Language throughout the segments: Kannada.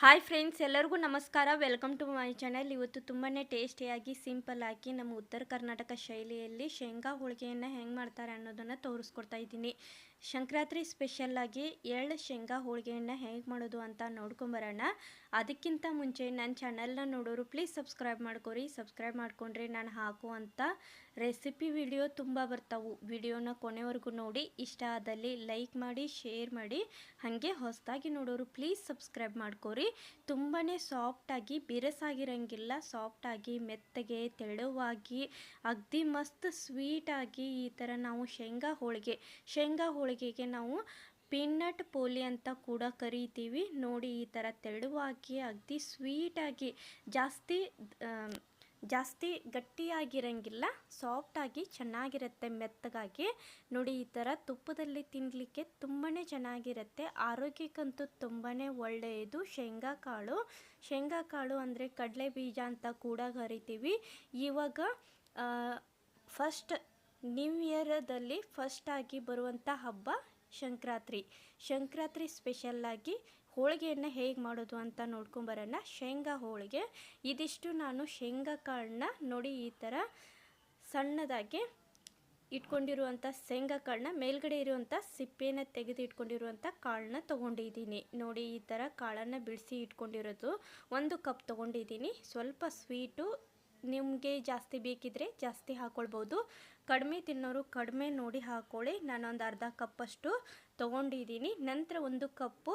ಹಾಯ್ ಫ್ರೆಂಡ್ಸ್ ಎಲ್ಲರಿಗೂ ನಮಸ್ಕಾರ. ವೆಲ್ಕಮ್ ಟು ಮೈ ಚಾನಲ್ ಇವತ್ತು ತುಂಬಾ ಟೇಸ್ಟಿಯಾಗಿ ಸಿಂಪಲ್ ಆಗಿ ನಮ್ಮ ಉತ್ತರ ಕರ್ನಾಟಕ ಶೈಲಿಯಲ್ಲಿ ಶೇಂಗಾ ಹೋಳಿಗೆಯನ್ನು ಹೆಂಗೆ ಮಾಡ್ತಾರೆ ಅನ್ನೋದನ್ನು ತೋರಿಸ್ಕೊಡ್ತಾ ಇದ್ದೀನಿ. ಸಂಕ್ರಾಂತಿ ಸ್ಪೆಷಲ್ಲಾಗಿ ಎಳ್ಳು ಶೇಂಗಾ ಹೋಳಿಗೆಯನ್ನು ಹೇಗೆ ಮಾಡೋದು ಅಂತ ನೋಡ್ಕೊಂಬರೋಣ ಅದಕ್ಕಿಂತ ಮುಂಚೆ ನನ್ನ ಚಾನಲ್ನ ನೋಡೋರು ಪ್ಲೀಸ್ ಸಬ್ಸ್ಕ್ರೈಬ್ ಮಾಡ್ಕೊರಿ. ಸಬ್ಸ್ಕ್ರೈಬ್ ಮಾಡ್ಕೊಂಡ್ರೆ ನಾನು ಹಾಕುವಂಥ ರೆಸಿಪಿ ವಿಡಿಯೋ ತುಂಬ ಬರ್ತಾವು. ವಿಡಿಯೋನ ಕೊನೆವರೆಗೂ ನೋಡಿ. ಇಷ್ಟ ಆದಲ್ಲಿ ಲೈಕ್ ಮಾಡಿ ಶೇರ್ ಮಾಡಿ. ಹಾಗೆ ಹೊಸದಾಗಿ ನೋಡೋರು ಪ್ಲೀಸ್ ಸಬ್ಸ್ಕ್ರೈಬ್ ಮಾಡ್ಕೊರಿ. ತುಂಬಾ ಸಾಫ್ಟಾಗಿ ಬಿರಸಾಗಿರಂಗಿಲ್ಲ. ಸಾಫ್ಟಾಗಿ ಮೆತ್ತಗೆ, ತೆಳುವಾಗಿ, ಅಗ್ದಿ ಮಸ್ತ್ ಸ್ವೀಟಾಗಿ ಈ ಥರ ನಾವು ಶೇಂಗಾ ಹೋಳಿಗೆ, ಶೇಂಗಾ ಹೋಳಿಗೆಗೆ ನಾವು ಪೀನಟ್ ಪೋಲಿ ಅಂತ ಕೂಡ ಕರಿತೀವಿ. ನೋಡಿ ಈ ಥರ ತೆಳುವಾಗಿ, ಅಗ್ದಿ ಸ್ವೀಟಾಗಿ, ಜಾಸ್ತಿ ಜಾಸ್ತಿ ಗಟ್ಟಿಯಾಗಿರಂಗಿಲ್ಲ ಸಾಫ್ಟಾಗಿ ಚೆನ್ನಾಗಿರುತ್ತೆ ಮೆತ್ತಗಾಗಿ. ನೋಡಿ ಈ ಥರ ತುಪ್ಪದಲ್ಲಿ ತಿನ್ನಲಿಕ್ಕೆ ತುಂಬಾ ಚೆನ್ನಾಗಿರುತ್ತೆ. ಆರೋಗ್ಯಕ್ಕಂತೂ ತುಂಬಾ ಒಳ್ಳೆಯದು. ಶೇಂಗಾ ಕಾಳು ಶೇಂಗಾ ಕಾಳು ಅಂದರೆ ಕಡಲೆ ಬೀಜ ಅಂತ ಕೂಡ ಕರಿತೀವಿ. ಇವಾಗ ಫಸ್ಟ್ ನ್ಯೂ ಇಯರದಲ್ಲಿ ಫಸ್ಟಾಗಿ ಬರುವಂಥ ಹಬ್ಬ ಸಂಕ್ರಾಂತಿ ಸಂಕ್ರಾಂತಿ ಸ್ಪೆಷಲ್ಲಾಗಿ ಹೋಳಿಗೆಯನ್ನು ಹೇಗೆ ಮಾಡೋದು ಅಂತ ನೋಡ್ಕೊಂಬರೋಣ. ಶೇಂಗಾ ಹೋಳಿಗೆ. ಇದಿಷ್ಟು ನಾನು ಶೇಂಗಾ ಕಾಳನ್ನ ನೋಡಿ ಈ ಥರ ಸಣ್ಣದಾಗಿ ಇಟ್ಕೊಂಡಿರುವಂಥ ಶೇಂಗಾ ಕಾಳನ್ನ, ಮೇಲ್ಗಡೆ ಇರುವಂಥ ಸಿಪ್ಪೆಯನ್ನು ತೆಗೆದು ಇಟ್ಕೊಂಡಿರುವಂಥ ಕಾಳನ್ನ ತೊಗೊಂಡಿದ್ದೀನಿ. ನೋಡಿ ಈ ಥರ ಕಾಳನ್ನು ಬಿಡಿಸಿ ಇಟ್ಕೊಂಡಿರೋದು. ಒಂದು ಕಪ್ ತೊಗೊಂಡಿದ್ದೀನಿ. ಸ್ವಲ್ಪ ಸ್ವೀಟು ನಿಮಗೆ ಜಾಸ್ತಿ ಬೇಕಿದ್ರೆ ಜಾಸ್ತಿ ಹಾಕ್ಕೊಳ್ಬೋದು ಕಡಿಮೆ ತಿನ್ನೋರು ಕಡಿಮೆ ನೋಡಿ ಹಾಕ್ಕೊಳ್ಳಿ ನಾನೊಂದು ಅರ್ಧ ಕಪ್ಪಷ್ಟು ತೊಗೊಂಡಿದ್ದೀನಿ. ನಂತರ ಒಂದು ಕಪ್ಪು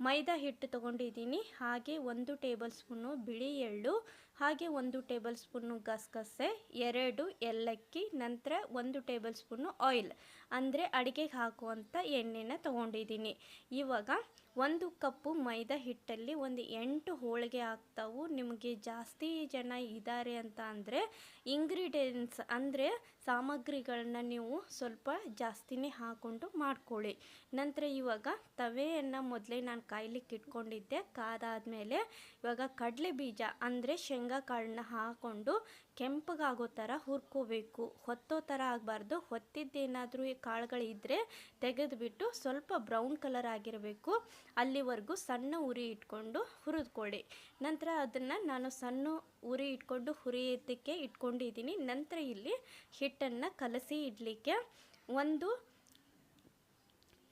ಮೈದಾ ಹಿಟ್ಟು ತೊಗೊಂಡಿದ್ದೀನಿ. ಹಾಗೆ ಒಂದು ಟೇಬಲ್ ಸ್ಪೂನು ಬಿಳಿ ಎಳ್ಳು, ಹಾಗೆ ಒಂದು ಟೇಬಲ್ ಸ್ಪೂನು ಗಸಗಸೆ, ಎರಡು ಏಲಕ್ಕಿ, ನಂತರ ಒಂದು ಟೇಬಲ್ ಸ್ಪೂನು ಆಯಿಲ್. ಅಂದರೆ ಅಡುಗೆಗೆ ಹಾಕುವಂಥ ಎಣ್ಣೆನ ತೊಗೊಂಡಿದ್ದೀನಿ. ಇವಾಗ ಒಂದು ಕಪ್ಪು ಮೈದಾ ಹಿಟ್ಟಲ್ಲಿ ಒಂದು ಎಂಟು ಹೋಳಿಗೆ ಆಗ್ತಾವು. ನಿಮಗೆ ಜಾಸ್ತಿ ಜನ ಇದ್ದಾರೆ ಅಂತ ಅಂದರೆ ಇಂಗ್ರೀಡಿಯೆಂಟ್ಸ್ ಅಂದರೆ ಸಾಮಗ್ರಿಗಳನ್ನ ನೀವು ಸ್ವಲ್ಪ ಜಾಸ್ತಿನೇ ಹಾಕ್ಕೊಂಡು ಮಾಡ್ಕೊಳ್ಳಿ. ನಂತರ ಇವಾಗ ತವೆಯನ್ನು ಮೊದಲೇ ನಾನು ಕಾಯ್ಲಿಕ್ಕೆ ಇಟ್ಕೊಂಡಿದ್ದೆ. ಕಾದಾದ ಮೇಲೆ ಇವಾಗ ಕಡಲೆ ಬೀಜ ಅಂದರೆ ಶೇಂಗಾ ಕಾಳನ್ನ ಹಾಕ್ಕೊಂಡು ಕೆಂಪಗಾಗೋ ಥರ ಹುರ್ಕೋಬೇಕು. ಹೊತ್ತೋ ಥರ ಆಗಬಾರ್ದು. ಹೊತ್ತಿದ್ದೇನಾದರೂ ಈ ಕಾಳುಗಳಿದ್ದರೆ ತೆಗೆದುಬಿಟ್ಟು ಸ್ವಲ್ಪ ಬ್ರೌನ್ ಕಲರ್ ಆಗಿರಬೇಕು. ಅಲ್ಲಿವರೆಗೂ ಸಣ್ಣ ಉರಿ ಇಟ್ಕೊಂಡು ಹುರಿದ್ಕೊಳ್ಳಿ. ನಂತರ ಅದನ್ನು ನಾನು ಸಣ್ಣ ಉರಿ ಇಟ್ಕೊಂಡು ಹುರಿಯೋದಕ್ಕೆ ಇಟ್ಕೊಂಡಿದ್ದೀನಿ. ನಂತರ ಇಲ್ಲಿ ಹಿಟ್ಟನ್ನು ಕಲಸಿ ಇಡಲಿಕ್ಕೆ ಒಂದು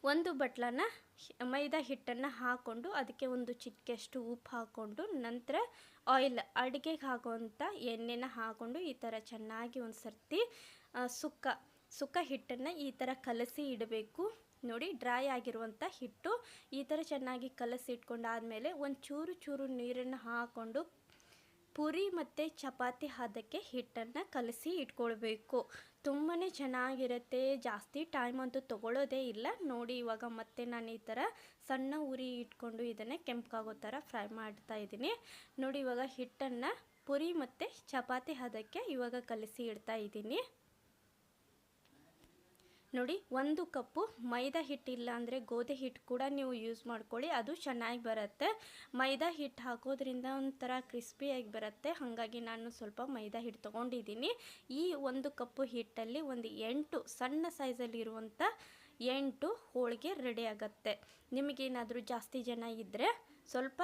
ಒಂದು ಬಟ್ಲನ ಹಿ- ಮೈದಾ ಹಿಟ್ಟನ್ನು ಹಾಕ್ಕೊಂಡು ಅದಕ್ಕೆ ಒಂದು ಚಿಟಿಕೆಯಷ್ಟು ಉಪ್ಪು ಹಾಕ್ಕೊಂಡು ನಂತರ ಆಯಿಲ್ ಅಡುಗೆಗೆ ಹಾಕುವಂಥ ಎಣ್ಣೆನ ಹಾಕ್ಕೊಂಡು ಈ ಥರ ಚೆನ್ನಾಗಿ ಒಂದು ಸರ್ತಿ ಸುಕ್ಕ ಸುಕ್ಕ ಹಿಟ್ಟನ್ನು ಈ ಥರ ಕಲಸಿ ಇಡಬೇಕು. ನೋಡಿ ಡ್ರೈ ಆಗಿರುವಂಥ ಹಿಟ್ಟು ಈ ಥರ ಚೆನ್ನಾಗಿ ಕಲಸಿ ಇಟ್ಕೊಂಡಾದಮೇಲೆ ಒಂದು ಚೂರು ಚೂರು ನೀರನ್ನು ಹಾಕ್ಕೊಂಡು ಪೂರಿ ಮತ್ತು ಚಪಾತಿ ಹದಕ್ಕೆ ಹಿಟ್ಟನ್ನು ಕಲಸಿ ಇಟ್ಕೊಳ್ಬೇಕು. ತುಂಬಾ ಚೆನ್ನಾಗಿರುತ್ತೆ. ಜಾಸ್ತಿ ಟೈಮ್ ಅಂತೂ ತೊಗೊಳ್ಳೋದೇ ಇಲ್ಲ. ನೋಡಿ ಇವಾಗ ಮತ್ತೆ ನಾನು ಈ ಥರ ಸಣ್ಣ ಉರಿ ಇಟ್ಕೊಂಡು ಇದನ್ನೇ ಕೆಂಪಗಾಗೋ ಥರ ಫ್ರೈ ಮಾಡ್ತಾ ಇದ್ದೀನಿ. ನೋಡಿ ಇವಾಗ ಹಿಟ್ಟನ್ನು ಪುರಿ ಮತ್ತು ಚಪಾತಿ ಹದಕ್ಕೆ ಇವಾಗ ಕಲಸಿ ಇಡ್ತಾ ಇದ್ದೀನಿ. ನೋಡಿ, ಒಂದು ಕಪ್ಪು ಮೈದಾ ಹಿಟ್ಟಿಲ್ಲ ಅಂದರೆ ಗೋಧಿ ಹಿಟ್ಟು ಕೂಡ ನೀವು ಯೂಸ್ ಮಾಡ್ಕೊಳ್ಳಿ. ಅದು ಚೆನ್ನಾಗಿ ಬರುತ್ತೆ. ಮೈದಾ ಹಿಟ್ಟು ಹಾಕೋದ್ರಿಂದ ಒಂಥರ ಕ್ರಿಸ್ಪಿಯಾಗಿ ಬರುತ್ತೆ. ಹಾಗಾಗಿ ನಾನು ಸ್ವಲ್ಪ ಮೈದಾ ಹಿಟ್ಟು ತೊಗೊಂಡಿದ್ದೀನಿ. ಈ ಒಂದು ಕಪ್ಪು ಹಿಟ್ಟಲ್ಲಿ ಒಂದು ಎಂಟು ಸಣ್ಣ ಸೈಜಲ್ಲಿ ಇರುವಂಥ ಎಂಟು ಹೋಳಿಗೆ ರೆಡಿ ಆಗುತ್ತೆ. ನಿಮಗೇನಾದರೂ ಜಾಸ್ತಿ ಜನ ಇದ್ದರೆ ಸ್ವಲ್ಪ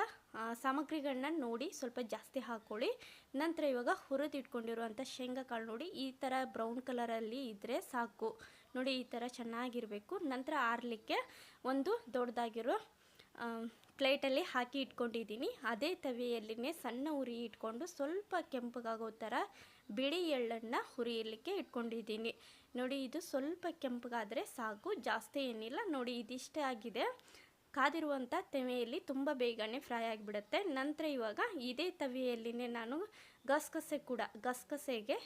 ಸಾಮಗ್ರಿಗಳನ್ನ ನೋಡಿ ಸ್ವಲ್ಪ ಜಾಸ್ತಿ ಹಾಕ್ಕೊಳ್ಳಿ ನಂತರ ಇವಾಗ ಹುರಿದಿಟ್ಕೊಂಡಿರುವಂಥ ಶೇಂಗಾಕಾಳು ಶೇಂಗಾ ಕಾಳು ನೋಡಿ, ಈ ಥರ ಬ್ರೌನ್ ಕಲರಲ್ಲಿ ಇದ್ದರೆ ಸಾಕು. ನೋಡಿ ಈ ಥರ ಚೆನ್ನಾಗಿರಬೇಕು. ನಂತರ ಆರಲಿಕ್ಕೆ ಒಂದು ದೊಡ್ಡದಾಗಿರೋ ಪ್ಲೇಟಲ್ಲಿ ಹಾಕಿ ಇಟ್ಕೊಂಡಿದ್ದೀನಿ. ಅದೇ ತವೆಯಲ್ಲಿನೇ ಸಣ್ಣ ಉರಿ ಇಟ್ಕೊಂಡು ಸ್ವಲ್ಪ ಕೆಂಪಗಾಗೋ ಥರ ಬಿಳಿ ಎಳ್ಳನ್ನು ಹುರಿಯಲಿಕ್ಕೆ ಇಟ್ಕೊಂಡಿದ್ದೀನಿ. ನೋಡಿ, ಇದು ಸ್ವಲ್ಪ ಕೆಂಪಗಾದರೆ ಸಾಕು, ಜಾಸ್ತಿ ಏನಿಲ್ಲ. ನೋಡಿ, ಇದಿಷ್ಟೇ ಆಗಿದೆ. ಕಾದಿರುವಂಥ ತೆವೆಯಲ್ಲಿ ತುಂಬ ಬೇಗನೆ ಫ್ರೈ ಆಗಿಬಿಡುತ್ತೆ. ನಂತರ ಇವಾಗ ಇದೇ ತವೆಯಲ್ಲಿನೇ ನಾನು ಗಸಗಸೆ ಕೂಡ, ಗಸಗಸೆಗೆ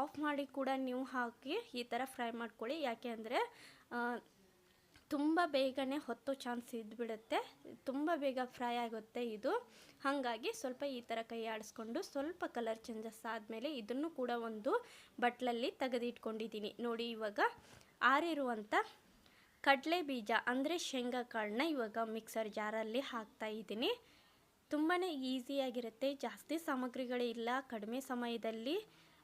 ಆಫ್ ಮಾಡಿ ಕೂಡ ನೀವು ಹಾಕಿ ಈ ಥರ ಫ್ರೈ ಮಾಡ್ಕೊಳ್ಳಿ. ಯಾಕೆ ಅಂದರೆ ತುಂಬ ಬೇಗನೆ ಹೊತ್ತು ಚಾನ್ಸ್ ಇದ್ಬಿಡುತ್ತೆ. ತುಂಬ ಬೇಗ ಫ್ರೈ ಆಗುತ್ತೆ ಇದು. ಹಾಗಾಗಿ ಸ್ವಲ್ಪ ಈ ಥರ ಕೈ ಆಡಿಸ್ಕೊಂಡು ಸ್ವಲ್ಪ ಕಲರ್ ಚೇಂಜಸ್ ಆದಮೇಲೆ ಇದನ್ನು ಕೂಡ ಒಂದು ಬಟ್ಲಲ್ಲಿ ತೆಗೆದಿಟ್ಕೊಂಡಿದ್ದೀನಿ. ನೋಡಿ ಇವಾಗ ಆರಿರುವಂಥ ಕಡಲೆ ಬೀಜ, ಅಂದರೆ ಶೇಂಗಾ ಕಾಳನ್ನ ಇವಾಗ ಮಿಕ್ಸರ್ ಜಾರಲ್ಲಿ ಹಾಕ್ತಾ ಇದ್ದೀನಿ. ತುಂಬಾ ಈಸಿಯಾಗಿರುತ್ತೆ ಜಾಸ್ತಿ ಸಾಮಗ್ರಿಗಳಿಲ್ಲ ಕಡಿಮೆ ಸಮಯದಲ್ಲಿ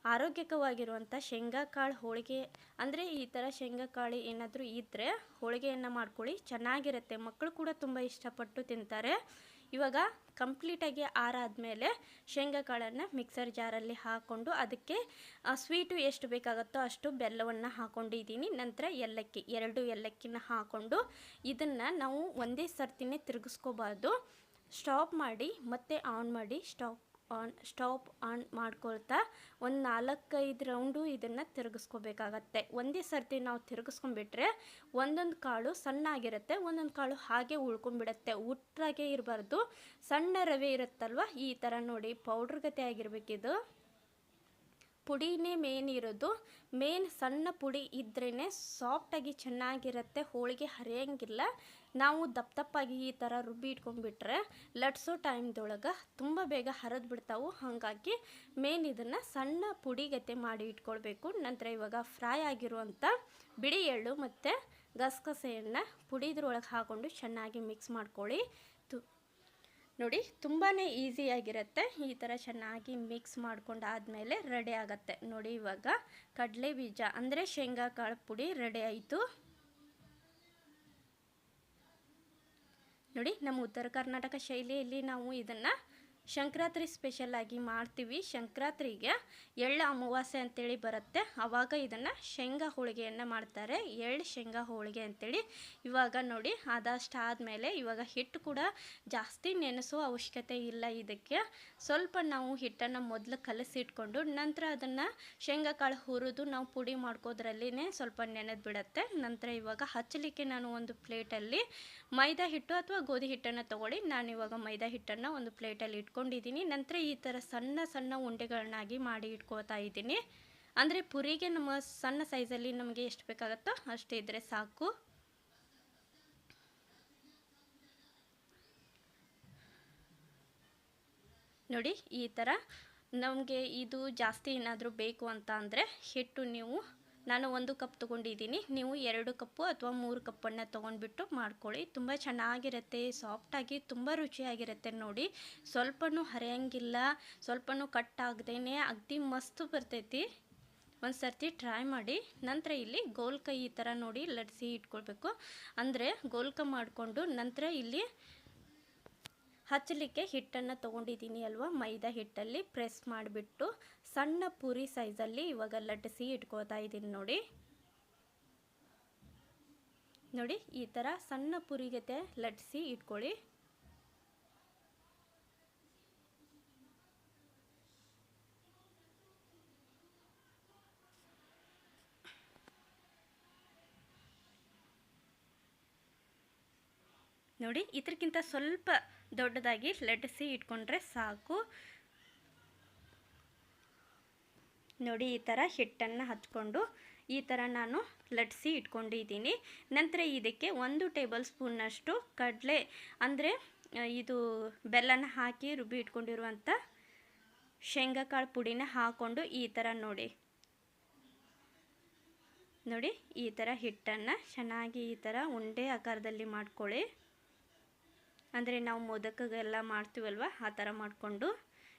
ಆರೋಗ್ಯಕವಾಗಿರುವಂಥ ಶೇಂಗಾ ಕಾಳು ಹೋಳಿಗೆ, ಅಂದರೆ ಈ ಥರ ಶೇಂಗಾ ಕಾಳು ಏನಾದರೂ ಇದ್ದರೆ ಹೋಳಿಗೆಯನ್ನು ಮಾಡ್ಕೊಳ್ಳಿ, ಚೆನ್ನಾಗಿರುತ್ತೆ. ಮಕ್ಕಳು ಕೂಡ ತುಂಬ ಇಷ್ಟಪಟ್ಟು ತಿಂತಾರೆ. ಇವಾಗ ಕಂಪ್ಲೀಟಾಗಿ ಆರಾದಮೇಲೆ ಶೇಂಗಾ ಕಾಳನ್ನು ಮಿಕ್ಸರ್ ಜಾರಲ್ಲಿ ಹಾಕ್ಕೊಂಡು ಅದಕ್ಕೆ ಸ್ವೀಟು ಎಷ್ಟು ಬೇಕಾಗುತ್ತೋ ಅಷ್ಟು ಬೆಲ್ಲವನ್ನು ಹಾಕ್ಕೊಂಡಿದ್ದೀನಿ ನಂತರ ಏಲಕ್ಕಿ, ಎರಡು ಏಲಕ್ಕಿನ ಹಾಕ್ಕೊಂಡು ಇದನ್ನು ನಾವು ಒಂದೇ ಸರ್ತಿನೇ ತಿರುಗಿಸ್ಕೋಬಾರ್ದು. ಸ್ಟಾಪ್ ಮಾಡಿ ಮತ್ತೆ ಆನ್ ಮಾಡಿ, ಸ್ಟಾಪ್ ಆನ್ ಸ್ಟಾಪ್ ಆನ್ ಮಾಡ್ಕೊಳ್ತಾ ಒಂದು ನಾಲ್ಕೈದು ರೌಂಡು ಇದನ್ನು ತಿರುಗಿಸ್ಕೋಬೇಕಾಗತ್ತೆ. ಒಂದೇ ಸರ್ತಿ ನಾವು ತಿರುಗಿಸ್ಕೊಂಡ್ಬಿಟ್ರೆ ಒಂದೊಂದು ಕಾಳು ಸಣ್ಣ ಆಗಿರುತ್ತೆ ಒಂದೊಂದು ಕಾಳು ಹಾಗೆ ಉಳ್ಕೊಂಡ್ಬಿಡತ್ತೆ. ಉಟ್ರಾಗೆ ಇರಬಾರ್ದು ಸಣ್ಣ ರವೆ ಇರುತ್ತಲ್ವ? ಈ ಥರ ನೋಡಿ ಪೌಡ್ರ್ ಗತೆ ಆಗಿರ್ಬೇಕಿದು. ಪುಡಿನೇ ಮೇನ್ ಇರೋದು. ಮೇನ್ ಸಣ್ಣ ಪುಡಿ ಇದ್ರೇ ಸಾಫ್ಟಾಗಿ ಚೆನ್ನಾಗಿರುತ್ತೆ, ಹೋಳಿಗೆ ಹರಿಯೋಂಗಿಲ್ಲ. ನಾವು ದಪ್ಪ ದಪ್ಪಾಗಿ ಈ ಥರ ರುಬ್ಬಿ ಇಟ್ಕೊಂಡ್ಬಿಟ್ರೆ ಲಟ್ಸೋ ಟೈಮ್ದೊಳಗೆ ತುಂಬ ಬೇಗ ಹರಿದು ಬಿಡ್ತಾವು. ಹಾಗಾಗಿ ಮೇನ್ ಇದನ್ನು ಸಣ್ಣ ಪುಡಿಗತೆ ಮಾಡಿ ಇಟ್ಕೊಳ್ಬೇಕು. ನಂತರ ಇವಾಗ ಫ್ರೈ ಆಗಿರುವಂಥ ಬಿಳಿ ಎಳ್ಳು ಮತ್ತು ಗಸಗಸೆಯನ್ನು ಪುಡಿದ್ರೊಳಗೆ ಹಾಕ್ಕೊಂಡು ಚೆನ್ನಾಗಿ ಮಿಕ್ಸ್ ಮಾಡ್ಕೊಳ್ಳಿ. ತು ನೋಡಿ ತುಂಬಾ ಈಸಿಯಾಗಿರುತ್ತೆ ಈ ಥರ ಚೆನ್ನಾಗಿ ಮಿಕ್ಸ್ ಮಾಡ್ಕೊಂಡಾದಮೇಲೆ ರೆಡಿ ಆಗುತ್ತೆ. ನೋಡಿ ಇವಾಗ ಕಡಲೆ ಬೀಜ ಅಂದರೆ ಶೇಂಗಾ ಕಾಳು ಪುಡಿ ರೆಡಿ ಆಯಿತು. ನೋಡಿ ನಮ್ಮ ಉತ್ತರ ಕರ್ನಾಟಕ ಶೈಲಿಯಲ್ಲಿ ನಾವು ಇದನ್ನು ಸಂಕ್ರಾಂತಿ ಸ್ಪೆಷಲ್ ಆಗಿ ಮಾಡ್ತೀವಿ. ಸಂಕ್ರಾಂತಿಗೆ ಎಳ್ಳು ಅಮಾವಾಸ್ಯೆ ಅಂತೇಳಿ ಬರುತ್ತೆ. ಆವಾಗ ಇದನ್ನು ಶೇಂಗಾ ಹೋಳಿಗೆಯನ್ನು ಮಾಡ್ತಾರೆ. ಎಳ್ಳು ಶೇಂಗಾ ಹೋಳಿಗೆ ಅಂತೇಳಿ ಇವಾಗ ನೋಡಿ ಅದಷ್ಟು ಆದಮೇಲೆ ಇವಾಗ ಹಿಟ್ಟು ಕೂಡ ಜಾಸ್ತಿ ನೆನೆಸೋ ಅವಶ್ಯಕತೆ ಇಲ್ಲ ಇದಕ್ಕೆ. ಸ್ವಲ್ಪ ನಾವು ಹಿಟ್ಟನ್ನು ಮೊದಲು ಕಲಸಿಟ್ಕೊಂಡು ನಂತರ ಅದನ್ನು ಶೇಂಗಾ ಕಾಳು ಹುರಿದು ನಾವು ಪುಡಿ ಮಾಡ್ಕೋದ್ರಲ್ಲಿನೇ ಸ್ವಲ್ಪ ನೆನೆದು ಬಿಡುತ್ತೆ. ನಂತರ ಇವಾಗ ಹಚ್ಚಲಿಕ್ಕೆ ನಾನು ಒಂದು ಪ್ಲೇಟಲ್ಲಿ ಮೈದಾ ಹಿಟ್ಟು ಅಥವಾ ಗೋಧಿ ಹಿಟ್ಟನ್ನು ತೊಗೊಳ್ಳಿ. ನಾನು ಇವಾಗ ಮೈದಾ ಹಿಟ್ಟನ್ನು ಒಂದು ಪ್ಲೇಟಲ್ಲಿ ಇಟ್ಕೊಂಡಿದ್ದೀನಿ. ನಂತರ ಈ ಥರ ಸಣ್ಣ ಸಣ್ಣ ಉಂಡೆಗಳನ್ನಾಗಿ ಮಾಡಿ ಇಟ್ಕೋತಾ ಇದ್ದೀನಿ. ಅಂದರೆ ಪುರಿಗೆ ನಮ್ಮ ಸಣ್ಣ ಸೈಜಲ್ಲಿ ನಮಗೆ ಎಷ್ಟು ಬೇಕಾಗುತ್ತೋ ಅಷ್ಟು ಇದ್ದರೆ ಸಾಕು. ನೋಡಿ, ಈ ಥರ ನಮಗೆ ಇದು ಜಾಸ್ತಿ ಏನಾದರೂ ಬೇಕು ಅಂತ ಅಂದರೆ ಹಿಟ್ಟು, ನೀವು ನಾನು ಒಂದು ಕಪ್ ತೊಗೊಂಡಿದ್ದೀನಿ. ನೀವು ಎರಡು ಕಪ್ಪು ಅಥವಾ ಮೂರು ಕಪ್ಪನ್ನು ತೊಗೊಂಡ್ಬಿಟ್ಟು ಮಾಡ್ಕೊಳ್ಳಿ. ತುಂಬ ಚೆನ್ನಾಗಿರುತ್ತೆ, ಸಾಫ್ಟಾಗಿ, ತುಂಬ ರುಚಿಯಾಗಿರುತ್ತೆ ನೋಡಿ. ಸ್ವಲ್ಪನೂ ಹರಿಯಂಗಿಲ್ಲ, ಸ್ವಲ್ಪನೂ ಕಟ್ ಆಗದೇನೆ ಅಗ್ದಿ ಮಸ್ತ್ ಬರ್ತೈತಿ. ಒಂದು ಸರ್ತಿ ಟ್ರೈ ಮಾಡಿ. ನಂತರ ಇಲ್ಲಿ ಗೋಲ್ಕ ಈ ಥರ ನೋಡಿ ಲಟ್ಸಿ ಇಟ್ಕೊಳ್ಬೇಕು. ಅಂದರೆ ಗೋಲ್ಕ ಮಾಡಿಕೊಂಡು ನಂತರ ಇಲ್ಲಿ ಹಚ್ಚಲಿಕ್ಕೆ ಹಿಟ್ಟನ್ನು ತೊಗೊಂಡಿದ್ದೀನಿ ಅಲ್ವಾ? ಮೈದಾ ಹಿಟ್ಟಲ್ಲಿ ಪ್ರೆಸ್ ಮಾಡಿಬಿಟ್ಟು ಸಣ್ಣ ಪೂರಿ ಸೈಜಲ್ಲಿ ಇವಾಗ ಲಟ್ಟಿಸಿ ಇಟ್ಕೋತಾ ಇದ್ದೀನಿ ನೋಡಿ. ನೋಡಿ, ಈ ಥರ ಸಣ್ಣ ಪುರಿಗತೆ ಲಟ್ಟಿಸಿ ಇಟ್ಕೊಳ್ಳಿ. ನೋಡಿ ಇದಕ್ಕಿಂತ ಸ್ವಲ್ಪ ದೊಡ್ಡದಾಗಿ ಲಟ್ಟಿಸಿ ಇಟ್ಕೊಂಡ್ರೆ ಸಾಕು. ನೋಡಿ, ಈ ಥರ ಹಿಟ್ಟನ್ನು ಹಚ್ಕೊಂಡು ಈ ಥರ ನಾನು ಲಟ್ಟಿಸಿ ಇಟ್ಕೊಂಡಿದ್ದೀನಿ. ನಂತರ ಇದಕ್ಕೆ ಒಂದು ಟೇಬಲ್ ಸ್ಪೂನ್ನಷ್ಟು ಕಡಲೆ, ಅಂದರೆ ಇದು ಬೆಲ್ಲನ ಹಾಕಿ ರುಬ್ಬಿ ಇಟ್ಕೊಂಡಿರುವಂಥ ಶೇಂಗಾಕಾಳು ಪುಡಿನ ಹಾಕ್ಕೊಂಡು ಈ ಥರ ನೋಡಿ. ನೋಡಿ, ಈ ಥರ ಹಿಟ್ಟನ್ನು ಚೆನ್ನಾಗಿ ಈ ಥರ ಉಂಡೆ ಆಕಾರದಲ್ಲಿ ಮಾಡ್ಕೊಳ್ಳಿ. ಅಂದರೆ ನಾವು ಮೋದಕಗೆಲ್ಲ ಮಾಡ್ತೀವಲ್ವ? ಆ ಥರ ಮಾಡಿಕೊಂಡು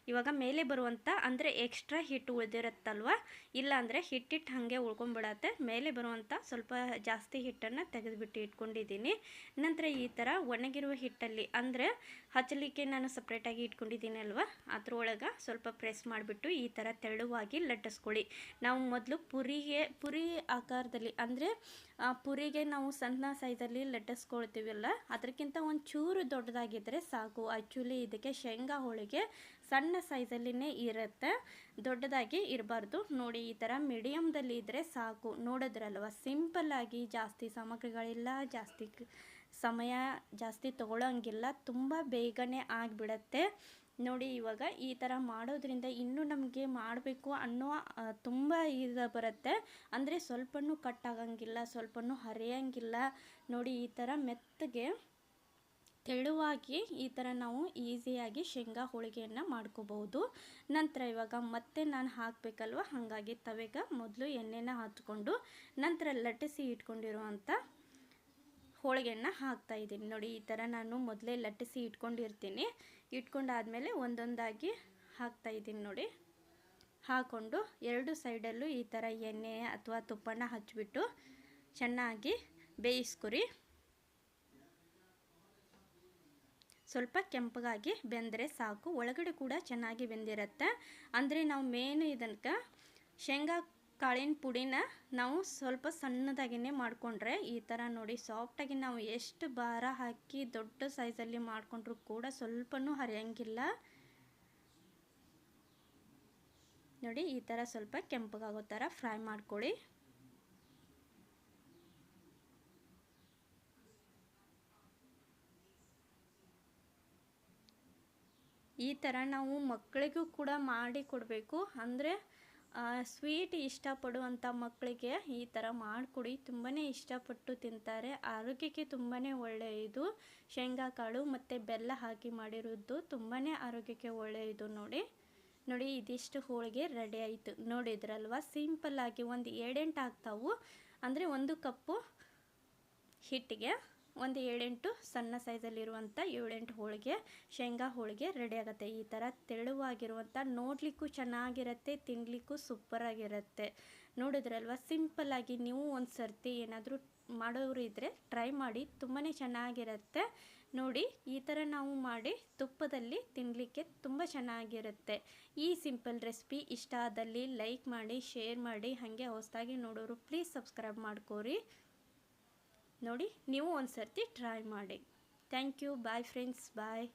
ಇವಾಗ ಮೇಲೆ ಬರುವಂಥ ಅಂದರೆ ಎಕ್ಸ್ಟ್ರಾ ಹಿಟ್ಟು ಉಳಿದಿರುತ್ತಲ್ವ? ಇಲ್ಲ ಅಂದರೆ ಹಿಟ್ಟಿಟ್ಟು ಹಾಗೆ ಉಳ್ಕೊಂಬಿಡತ್ತೆ ಮೇಲೆ ಬರುವಂಥ ಸ್ವಲ್ಪ ಜಾಸ್ತಿ ಹಿಟ್ಟನ್ನು ತೆಗೆದುಬಿಟ್ಟು ಇಟ್ಕೊಂಡಿದ್ದೀನಿ. ನಂತರ ಈ ಥರ ಒಣಗಿರುವ ಹಿಟ್ಟಲ್ಲಿ ಅಂದರೆ ಹಚ್ಚಲಿಕ್ಕೆ ನಾನು ಸಪ್ರೇಟಾಗಿ ಇಟ್ಕೊಂಡಿದ್ದೀನಿ ಅಲ್ವಾ? ಅದ್ರೊಳಗೆ ಸ್ವಲ್ಪ ಪ್ರೆಸ್ ಮಾಡಿಬಿಟ್ಟು ಈ ಥರ ತೆಳುವಾಗಿ ಲಟ್ಟಿಸ್ಕೊಳ್ಳಿ. ನಾವು ಮೊದಲು ಪುರಿಗೆ, ಪುರಿ ಆಕಾರದಲ್ಲಿ ಅಂದರೆ ಪುರಿಗೆ ನಾವು ಸಣ್ಣ ಸೈಜಲ್ಲಿ ಲಟ್ಟಿಸ್ಕೊಳ್ತೀವಲ್ಲ, ಅದಕ್ಕಿಂತ ಒಂದು ಚೂರು ದೊಡ್ಡದಾಗಿದ್ದರೆ ಸಾಕು. ಆ್ಯಕ್ಚುಲಿ ಇದಕ್ಕೆ ಶೇಂಗಾ ಹೋಳಿಗೆ ಸಣ್ಣ ಸೈಜಲ್ಲಿನೇ ಇರುತ್ತೆ, ದೊಡ್ಡದಾಗಿ ಇರಬಾರ್ದು. ನೋಡಿ, ಈ ಥರ ಮೀಡಿಯಮ್ದಲ್ಲಿ ಇದ್ದರೆ ಸಾಕು. ನೋಡಿದ್ರಲ್ವ ಸಿಂಪಲ್ಲಾಗಿ ಜಾಸ್ತಿ ಸಾಮಗ್ರಿಗಳಿಲ್ಲ, ಜಾಸ್ತಿ ಸಮಯ ಜಾಸ್ತಿ ತಗೊಳ್ಳೋಂಗಿಲ್ಲ ತುಂಬ ಬೇಗನೆ ಆಗಿಬಿಡತ್ತೆ. ನೋಡಿ, ಇವಾಗ ಈ ಥರ ಮಾಡೋದ್ರಿಂದ ಇನ್ನೂ ನಮಗೆ ಮಾಡಬೇಕು ಅನ್ನೋ ತುಂಬ ಇದು ಬರುತ್ತೆ. ಅಂದರೆ ಸ್ವಲ್ಪನೂ ಕಟ್ ಆಗಂಗಿಲ್ಲ, ಸ್ವಲ್ಪನೂ ಹರಿಯಂಗಿಲ್ಲ. ನೋಡಿ, ಈ ಥರ ಮೆತ್ತಗೆ ತೆಳುವಾಗಿ ಈ ಥರ ನಾವು ಈಸಿಯಾಗಿ ಶೇಂಗಾ ಹೋಳಿಗೆಯನ್ನು ಮಾಡ್ಕೋಬಹುದು. ನಂತರ ಇವಾಗ ಮತ್ತೆ ನಾನು ಹಾಕಬೇಕಲ್ವ? ಹಾಗಾಗಿ ತವೆಗ ಮೊದಲು ಎಣ್ಣೆನ ಹಚ್ಕೊಂಡು ನಂತರ ಲಟ್ಟಿಸಿ ಇಟ್ಕೊಂಡಿರುವಂಥ ಹೋಳಿಗೆಯನ್ನು ಹಾಕ್ತಾ ಇದ್ದೀನಿ. ನೋಡಿ, ಈ ಥರ ನಾನು ಮೊದಲೇ ಲಟ್ಟಿಸಿ ಇಟ್ಕೊಂಡಿರ್ತೀನಿ. ಇಟ್ಕೊಂಡಾದಮೇಲೆ ಒಂದೊಂದಾಗಿ ಹಾಕ್ತಾ ಇದ್ದೀನಿ ನೋಡಿ. ಹಾಕ್ಕೊಂಡು ಎರಡು ಸೈಡಲ್ಲೂ ಈ ಥರ ಎಣ್ಣೆ ಅಥವಾ ತುಪ್ಪನ ಹಚ್ಚಿಬಿಟ್ಟು ಚೆನ್ನಾಗಿ ಬೇಯಿಸ್ಕೊರಿ. ಸ್ವಲ್ಪ ಕೆಂಪಗಾಗಿ ಬೆಂದರೆ ಸಾಕು. ಒಳಗಡೆ ಕೂಡ ಚೆನ್ನಾಗಿ ಬೆಂದಿರುತ್ತೆ. ಅಂದರೆ ನಾವು ಮೇನ್ ಇದಕ್ಕೆ ಶೇಂಗಾ ಕಾಳಿನ ಪುಡಿನ ನಾವು ಸ್ವಲ್ಪ ಸಣ್ಣದಾಗಿನೇ ಮಾಡಿಕೊಂಡ್ರೆ ಈ ಥರ ನೋಡಿ ಸಾಫ್ಟಾಗಿ ನಾವು ಎಷ್ಟು ಭಾರ ಹಾಕಿ ದೊಡ್ಡ ಸೈಜಲ್ಲಿ ಮಾಡಿಕೊಂಡ್ರೂ ಕೂಡ ಸ್ವಲ್ಪನೂ ಹರಿಯಂಗಿಲ್ಲ. ನೋಡಿ, ಈ ಥರ ಸ್ವಲ್ಪ ಕೆಂಪಗಾಗೋ ಥರ ಫ್ರೈ ಮಾಡ್ಕೊಳ್ಳಿ. ಈ ಥರ ನಾವು ಮಕ್ಕಳಿಗೂ ಕೂಡ ಮಾಡಿ ಕೊಡಬೇಕು. ಅಂದರೆ ಸ್ವೀಟ್ ಇಷ್ಟಪಡುವಂಥ ಮಕ್ಕಳಿಗೆ ಈ ಥರ ಮಾಡಿಕೊಡಿ. ತುಂಬಾ ಇಷ್ಟಪಟ್ಟು ತಿಂತಾರೆ. ಆರೋಗ್ಯಕ್ಕೆ ತುಂಬಾ ಒಳ್ಳೆಯದು ಶೇಂಗಾ ಕಾಳು ಮತ್ತು ಬೆಲ್ಲ ಹಾಕಿ ಮಾಡಿರೋದು ತುಂಬಾ ಆರೋಗ್ಯಕ್ಕೆ ಒಳ್ಳೆಯದು ನೋಡಿ. ನೋಡಿ, ಇದಿಷ್ಟು ಹೋಳಿಗೆ ರೆಡಿ ಆಯಿತು. ನೋಡಿದ್ರಲ್ವ? ಸಿಂಪಲ್ಲಾಗಿ ಒಂದು ಏಳೆಂಟು ಆಗ್ತಾವು. ಅಂದರೆ ಒಂದು ಕಪ್ಪು ಹಿಟ್ಟಿಗೆ ಒಂದು ಏಳೆಂಟು ಸಣ್ಣ ಸೈಜಲ್ಲಿರುವಂಥ ಏಳೆಂಟು ಹೋಳಿಗೆ, ಶೇಂಗಾ ಹೋಳಿಗೆ ರೆಡಿ ಆಗುತ್ತೆ. ಈ ಥರ ತೆಳುವಾಗಿರುವಂಥ ನೋಡಲಿಕ್ಕೂ ಚೆನ್ನಾಗಿರುತ್ತೆ ತಿನ್ನಲಿಕ್ಕೂ ಸೂಪರಾಗಿರುತ್ತೆ. ನೋಡಿದ್ರಲ್ವ? ಸಿಂಪಲ್ಲಾಗಿ ನೀವು ಒಂದು ಸರ್ತಿ ಏನಾದರೂ ಮಾಡೋರು ಇದ್ದರೆ ಟ್ರೈ ಮಾಡಿ ತುಂಬಾ ಚೆನ್ನಾಗಿರುತ್ತೆ. ನೋಡಿ, ಈ ಥರ ನಾವು ಮಾಡಿ ತುಪ್ಪದಲ್ಲಿ ತಿನ್ನಲಿಕ್ಕೆ ತುಂಬ ಚೆನ್ನಾಗಿರುತ್ತೆ. ಈ ಸಿಂಪಲ್ ರೆಸಿಪಿ ಇಷ್ಟ ಆದಲ್ಲಿ ಲೈಕ್ ಮಾಡಿ, ಶೇರ್ ಮಾಡಿ, ಹಾಗೆ ಹೊಸದಾಗಿ ನೋಡೋರು ಪ್ಲೀಸ್ ಸಬ್ಸ್ಕ್ರೈಬ್ ಮಾಡ್ಕೋರಿ. ನೋಡಿ ನೀವು ಒಂದು ಸರ್ತಿ ಟ್ರೈ ಮಾಡಿ. Thank you bye friends bye